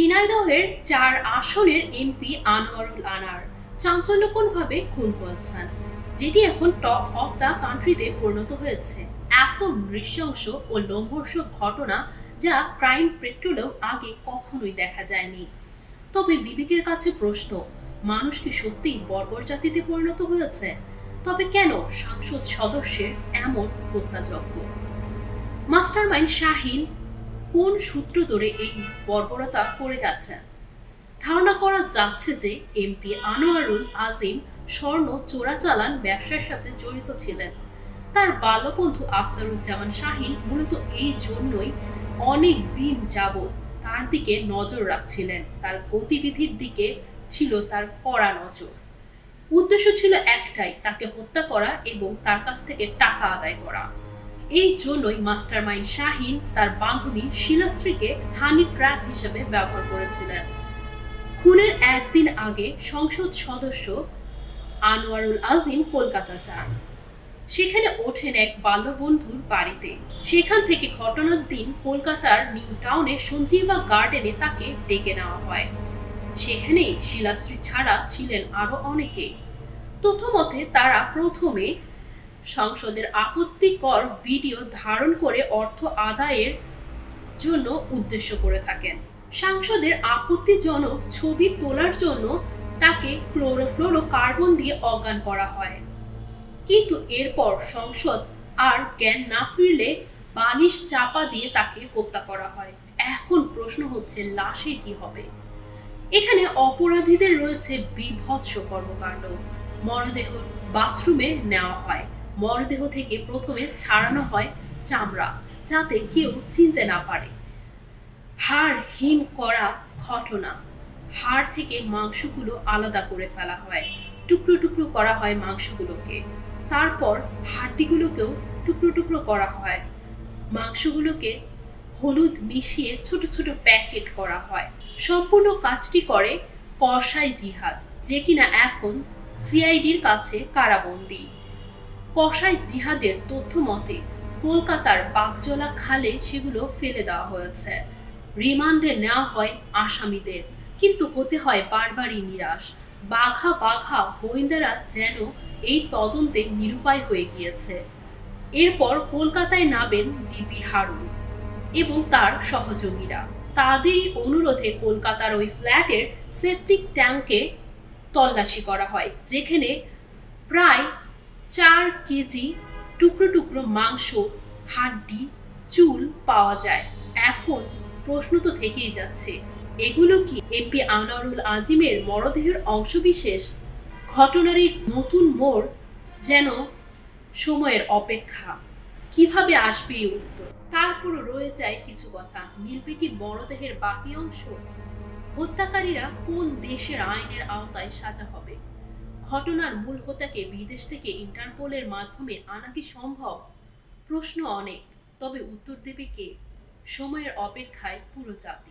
ঝিনাইদহের চার আসনের এমপি আনোয়ারুল আনার চাঞ্চল্যকরভাবে খুন হয়েছেন, যেটি এখন টপ অফ দ্য কান্ট্রিতে পরিণত হয়েছে। এত নৃশংস ও লোমহর্ষক ঘটনা যা ক্রাইম পেট্রোলেও আগে কখনোই দেখা যায়নি। তবে বিবেকের কাছে প্রশ্ন, মানুষ কি সত্যিই বর্বর জাতিতে পরিণত হয়েছে? তবে কেন সংসদ সদস্যের এমন হত্যাযজ্ঞ? মাস্টারমাইন্ড শাহিন কোন সূত্র ধরে এই বর্বরতা করে গেছে ধারণা করা যাচ্ছে যে এমপি আনোয়ারুল আজিম স্বর্ণ চোরাচালান ব্যবসার সাথে জড়িত ছিলেন। তার বাল্যবন্ধু আখতারুজ্জামান শাহিন মূলত এই জন্যই অনেক দিন যাবৎ তার দিকে নজর রাখছিলেন। তার গতিবিধির দিকে ছিল তার কড়া নজর। উদ্দেশ্য ছিল একটাই, তাকে হত্যা করা এবং তার কাছ থেকে টাকা আদায় করা। এই জন্যই মাস্টারমাইন্ড শাহিন তার বান্ধবী শিলাশ্রীকে হানি ট্র্যাপ হিসেবে ব্যবহার করেছিলেন। খুনের একদিন আগে সংসদ সদস্য আনোয়ারুল আজিম কলকাতা যান। সেখানে ওঠেন এক বাল্যবন্ধুর বাড়িতে। সেখান থেকে ঘটনার দিন কলকাতার নিউ টাউনে সঞ্জীবা গার্ডেনে তাকে ডেকে নেওয়া হয়। সেখানে শিলাশ্রী ছাড়া ছিলেন আরও অনেকে। তথ্যমতে তারা প্রথমে সংসদের আপত্তিকর ভিডিও ধারণ করে অর্থ আদায়ের জন্য উদ্দেশ্য করে থাকেন। সাংসদের আপত্তিজনক ছবি তোলার জন্য তাকে ক্লোরোফ্লোরো কার্বন দিয়ে অজ্ঞান করা হয়। কিন্তু এরপর সংসদ আর জ্ঞান না ফিরলে বালিশ চাপা দিয়ে তাকে হত্যা করা হয়। এখন প্রশ্ন হচ্ছে, লাশের কি হবে? এখানে অপরাধীদের রয়েছে বিভৎস কর্মকাণ্ড। মরদেহ বাথরুমে নেওয়া হয়। মরদেহ থেকে প্রথমে ছাড়ানো হয় চামড়া, যাতে কেউ চিনতে না পারে। হাড় হিম করা ঘটনা। হাড় থেকে মাংসগুলো আলাদা করে ফেলা হয়। টুকরো টুকরো করা হয় মাংসগুলোকে। তারপর হাড্ডিগুলোকেও টুকরো টুকরো করা হয়। মাংসগুলোকে হলুদ মিশিয়ে ছোট ছোট প্যাকেট করা হয়। সম্পূর্ণ কাজটি করে কসাই জিহাদ, যে কিনা এখন সিআইডির কাছে কারাবন্দী। কসাই জিহাদের তথ্য মতে, কলকাতার বাগজলা খালে সেগুলো ফেলে দেওয়া হয়েছে। রিমান্ডে নেওয়া হয় আসামিদের। কিন্তু হতে হয় বারবারই নিরাশ। বাঘা বাঘা গোয়েন্দারা যেন এই তদন্তে নিরুপায় হয়ে গিয়েছে। এরপর কলকাতায় নামেন ডিপি হারুন এবং তার সহযোগীরা। তাদেরই অনুরোধে কলকাতার ওই ফ্ল্যাটের সেপটিক ট্যাঙ্কে তল্লাশি করা হয়, যেখানে প্রায় চার কেজি টুকরো টুকরো মাংস, হাড্ডি, চুল পাওয়া যায়। এখন প্রশ্ন তো থেকেই যাচ্ছে, এগুলো কি এমপি আনোয়ারুল আজিমের মরদেহের অংশবিশেষ? ঘটনার এই নতুন মোড় যেন সময়ের অপেক্ষা। কীভাবে আসবে এই উত্তর? তারপরও রয়ে যায় কিছু কথা। মিলবে কি মরদেহের বাকি অংশ? হত্যাকারীরা কোন দেশের আইনের আওতায় সাজা হবে? ঘটনার মূল হোতাকে বিদেশ থেকে ইন্টারপোলের মাধ্যমে আনা কি সম্ভব? প্রশ্ন অনেক, তবে উত্তর দেবে কে? সময়ের অপেক্ষায় পুরো জাতি।